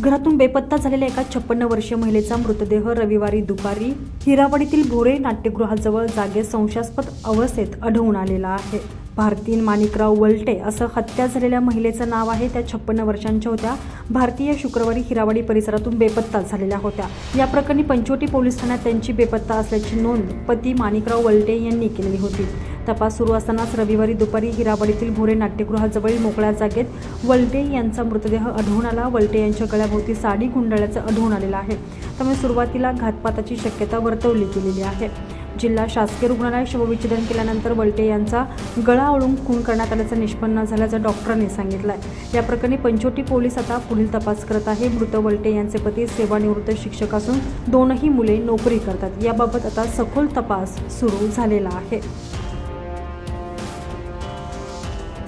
घरातून बेपत्ता झालेल्या एका छप्पन्न वर्षीय महिलेचा मृतदेह रविवारी दुपारी हिरावडीतील भोरे नाट्यगृहाजवळ जागे संशयास्पद अवस्थेत आढळून आलेला आहे. भारतीन माणिकराव वलटे असं हत्या झालेल्या महिलेचं नाव आहे. त्या छप्पन्न वर्षांच्या होत्या. भारतीय शुक्रवारी हिरावडी परिसरातून बेपत्ता झालेल्या होत्या. या प्रकरणी पंचवटी पोलीस ठाण्यात त्यांची बेपत्ता असल्याची नोंद पती माणिकराव वलटे यांनी केलेली होती. तपास सुरू असतानाच रविवारी दुपारी हिरावडीतील भोरे नाट्यगृहाजवळील मोकळ्या जागेत वलटे यांचा मृतदेह आढळून आला. वलटे यांच्या गळ्याभोवती साडी गुंडाळ्याचं आढळून आलेलं आहे. त्यामुळे सुरुवातीला घातपाताची शक्यता वर्तवली गेलेली आहे. जिल्हा शासकीय रुग्णालयात शवविच्छेदन केल्यानंतर वलटे यांचा गळा ओळून खून करण्यात आल्याचं निष्पन्न झाल्याचं डॉक्टरांनी सांगितलं आहे या प्रकरणी पंचोटी पोलीस आता पुढील तपास करत आहे. मृत वलटे यांचे पती सेवानिवृत्त शिक्षक असून दोनही मुले नोकरी करतात. याबाबत आता सखोल तपास सुरू झालेला आहे.